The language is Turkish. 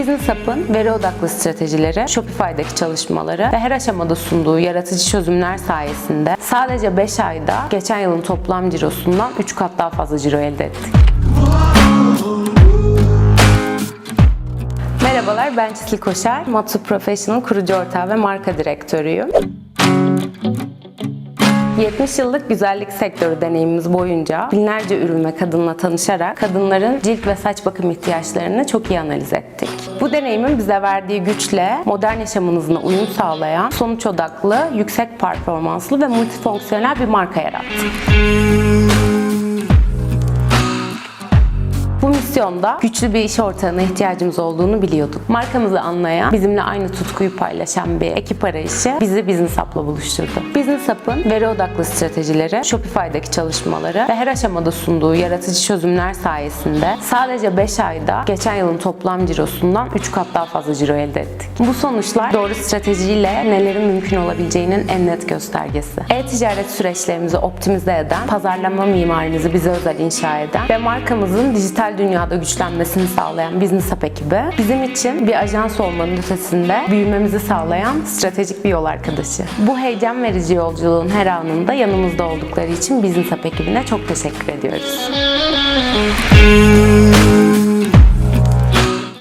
Business Hub'ın veri odaklı stratejileri, Shopify'daki çalışmaları ve her aşamada sunduğu yaratıcı çözümler sayesinde sadece 5 ayda geçen yılın toplam cirosundan 3 kat daha fazla ciro elde ettik. Merhabalar, ben Çisli Koşar. Matsu Professional kurucu ortağı ve marka direktörüyüm. 70 yıllık güzellik sektörü deneyimimiz boyunca binlerce ürün ve kadınla tanışarak kadınların cilt ve saç bakım ihtiyaçlarını çok iyi analiz ettik. Bu deneyimin bize verdiği güçle modern yaşamın hızına uyum sağlayan, sonuç odaklı, yüksek performanslı ve multifonksiyonel bir marka yarattık. Misyonda güçlü bir iş ortağına ihtiyacımız olduğunu biliyorduk. Markamızı anlayan, bizimle aynı tutkuyu paylaşan bir ekip arayışı bizi Business Hub'la buluşturdu. Business Hub'ın veri odaklı stratejileri, Shopify'daki çalışmaları ve her aşamada sunduğu yaratıcı çözümler sayesinde sadece 5 ayda geçen yılın toplam cirosundan 3 kat daha fazla ciro elde ettik. Bu sonuçlar doğru stratejiyle nelerin mümkün olabileceğinin en net göstergesi. E-ticaret süreçlerimizi optimize eden, pazarlama mimarimizi bize özel inşa eden ve markamızın dijital dünyada güçlenmesini sağlayan Business Hub ekibi bizim için bir ajans olmanın ötesinde büyümemizi sağlayan stratejik bir yol arkadaşı. Bu heyecan verici yolculuğun her anında yanımızda oldukları için Business Hub ekibine çok teşekkür ediyoruz.